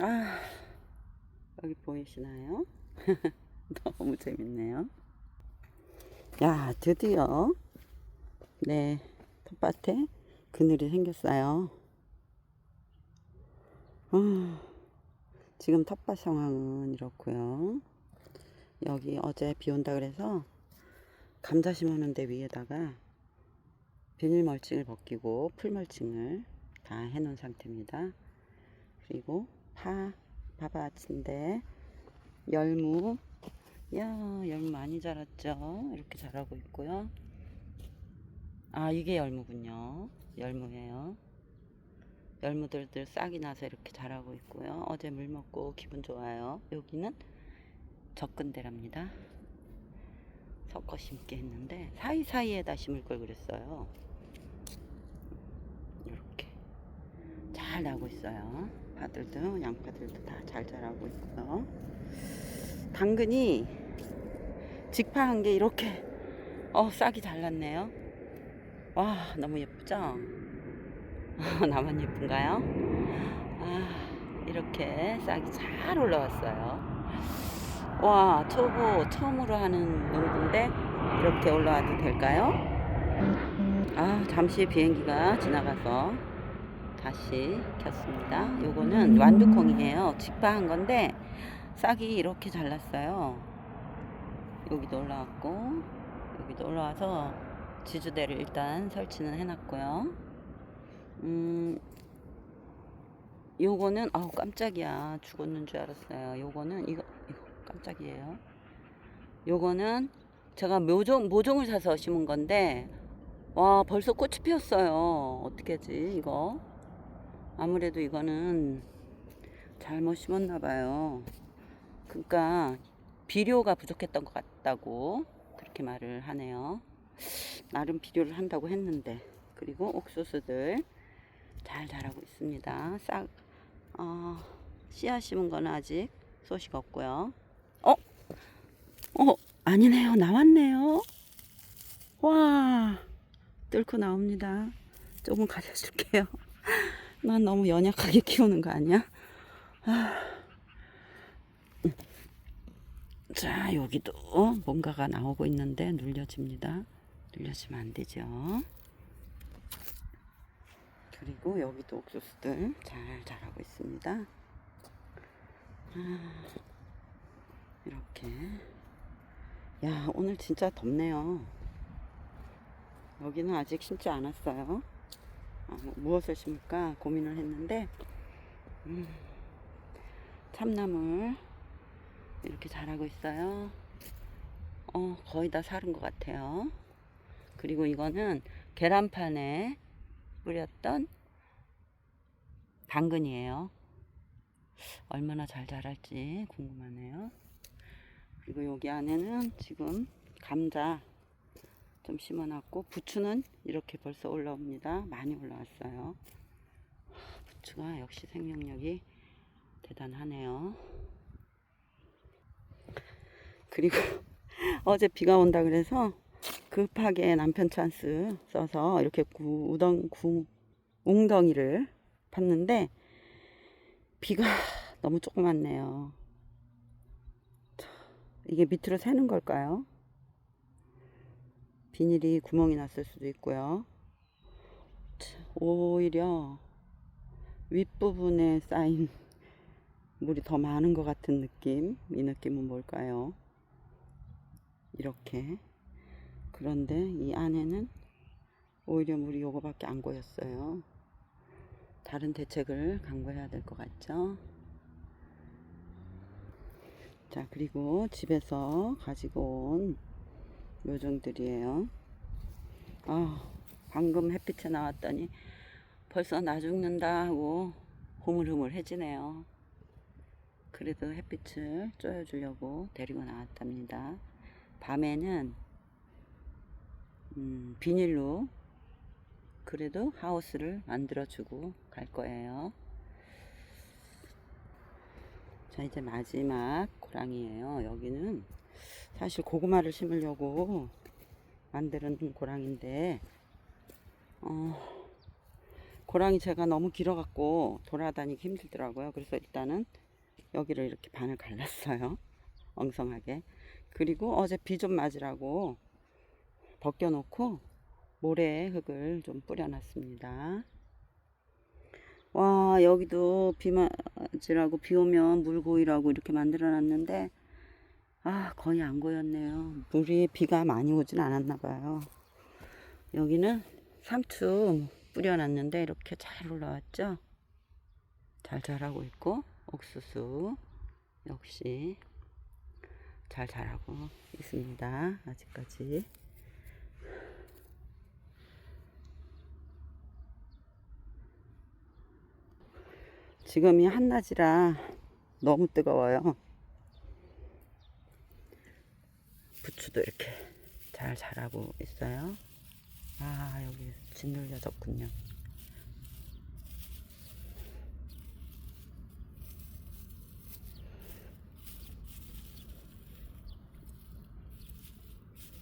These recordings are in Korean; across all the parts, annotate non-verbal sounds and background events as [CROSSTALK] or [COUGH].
아, 여기 보이시나요? [LAUGHS] 너무 재밌네요. 야, 드디어 네, 텃밭에 그늘이 생겼어요. 아, 지금 텃밭 상황은 이렇고요. 여기 어제 비 온다 그래서 감자 심었는데 위에다가 비닐 멀칭을 벗기고 풀 멀칭을 다 해놓은 상태입니다. 그리고 파, 파밭인데 열무, 야 열무 많이 자랐죠? 이렇게 자라고 있고요. 아 이게 열무군요. 열무예요. 열무들들 싹이 나서 이렇게 자라고 있고요. 어제 물 먹고 기분 좋아요. 여기는 접근대랍니다. 섞어 심게 했는데 사이사이에다 심을 걸 그랬어요. 이렇게 잘 나고 있어요. 파들도 양파들도 다 잘 자라고 있고요. 당근이 직파한 게 이렇게 어 싹이 잘 났네요. 와 너무 예쁘죠? [LAUGHS] 나만 예쁜가요? 아 이렇게 싹이 잘 올라왔어요. 와 초보 처음으로 하는 농부인데 이렇게 올라와도 될까요? 아 잠시 비행기가 지나가서 다시 켰습니다. 요거는 완두콩이에요. 직파한 건데 싹이 이렇게 잘났어요. 여기도 올라왔고 여기도 올라와서 지주대를 일단 설치는 해놨고요. 음, 요거는 아우 깜짝이야 죽었는 줄 알았어요. 요거는 이거 이거 깜짝이에요. 요거는 제가 모종 모종을 사서 심은 건데 와 벌써 꽃이 피었어요. 어떻게 하지 이거? 아무래도 이거는 잘못 심었나 봐요. 그러니까 비료가 부족했던 것 같다고 그렇게 말을 하네요. 나름 비료를 한다고 했는데 그리고 옥수수들 잘 자라고 있습니다. 싹 어, 씨앗 심은 거는 아직 소식 없고요. 어? 어? 아니네요. 나왔네요. 와 뚫고 나옵니다. 조금 가져줄게요. 난 너무 연약하게 키우는 거 아니야? 아. 자, 여기도 뭔가가 나오고 있는데 눌려집니다. 눌려지면 안 되죠. 그리고 여기도 옥수수들 잘 자라고 있습니다. 아, 이렇게. 야, 오늘 진짜 덥네요. 여기는 아직 심지 않았어요. 아, 뭐 무엇을 심을까 고민을 했는데, 음, 참나물 이렇게 자라고 있어요. 어, 거의 다 사른 것 같아요. 그리고 이거는 계란판에 뿌렸던 당근이에요. 얼마나 잘 자랄지 궁금하네요. 그리고 여기 안에는 지금 감자 좀 심어놨고 부추는 이렇게 벌써 올라옵니다. 많이 올라왔어요. 부추가 역시 생명력이 대단하네요. 그리고 [LAUGHS] 어제 비가 온다 그래서 급하게 남편 찬스 써서 이렇게 구, 우덩, 구, 웅덩이를 팠는데 비가 [LAUGHS] 너무 조금 왔네요. 이게 밑으로 새는 걸까요? 비닐이 구멍이 났을 수도 있고요. 오히려 윗부분에 쌓인 물이 더 많은 것 같은 느낌. 이 느낌은 뭘까요? 이렇게. 그런데 이 안에는 오히려 물이 요거밖에 안 고였어요. 다른 대책을 강구해야 될 것 같죠? 자, 그리고 집에서 가지고 온 요정들이에요. 아, 방금 햇빛에 나왔더니 벌써 나 죽는다 하고 흐물흐물해지네요. 그래도 햇빛을 쬐어주려고 데리고 나왔답니다. 밤에는 음, 비닐로 그래도 하우스를 만들어주고 갈 거예요. 자, 이제 마지막 고랑이에요. 여기는 사실 고구마를 심으려고 만드는 고랑인데, 어, 고랑이 제가 너무 길어갖고 돌아다니기 힘들더라고요. 그래서 일단은 여기를 이렇게 반을 갈랐어요. [LAUGHS] 엉성하게. 그리고 어제 비 좀 맞으라고 벗겨놓고 모래에 흙을 좀 뿌려놨습니다. 와 여기도 비 맞으라고 비 오면 물 고이라고 이렇게 만들어놨는데 아 거의 안 고였네요. 물이 비가 많이 오진 않았나 봐요. 여기는 상추 뿌려놨는데 이렇게 잘 올라왔죠? 잘 자라고 있고 옥수수 역시 잘 자라고 있습니다. 아직까지. 지금이 한낮이라 너무 뜨거워요. 부추도 이렇게 잘 자라고 있어요. 아, 여기 짓눌려 졌군요.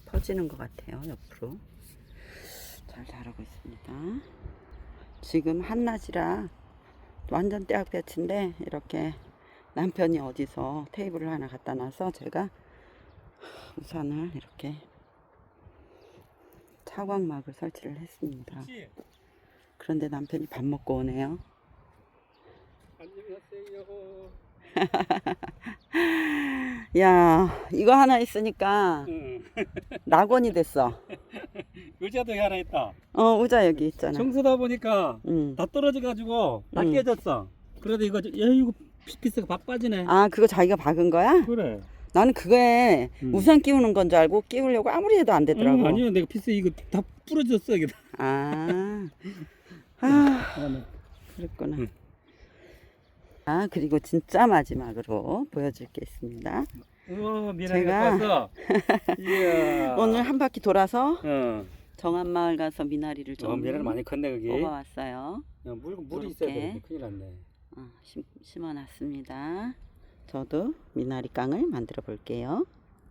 퍼지는 것 같아요, 옆으로. 잘 자라고 있습니다. 지금 한낮이라 완전 떼학볕인데 이렇게 남편이 어디서 테이블을 하나 갖다 놔서 제가 우산을 이렇게 차광막을 설치를 했습니다. 그런데 남편이 밥 먹고 오네요. 안녕하세요. [LAUGHS] 야, 이거 하나 있으니까 응. 낙원이 됐어. [LAUGHS] 의자도 하나 있다. 어, 의자 여기 있잖아. 청소다 보니까 응. 다 떨어져 가지고 다 응. 깨졌어. 그래도 이거 야 이거 피스가 박 빠지네. 아, 그거 자기가 박은 거야? 그래. 나는 그거에 음. 우산 끼우는 건 줄 알고 끼우려고 아무리 해도 안 되더라고. 응, 아니요 내가 피스 이거 다 부러졌어 이게. 아, 아, 아, 그랬구나. 응. 아, 그리고 진짜 마지막으로 보여줄 게 있습니다. 우와 미나리 제가 갖고 왔어. [LAUGHS] 이야. 오늘 한 바퀴 돌아서 어. 정한마을 가서 미나리를 좀 어 미나리 많이 컸네 거기. 야, 뽑아왔어요. 물 물이 있어야. 되는데 큰일 났네. 어, 심, 심어놨습니다. 저도 미나리 깡을 만들어 볼게요.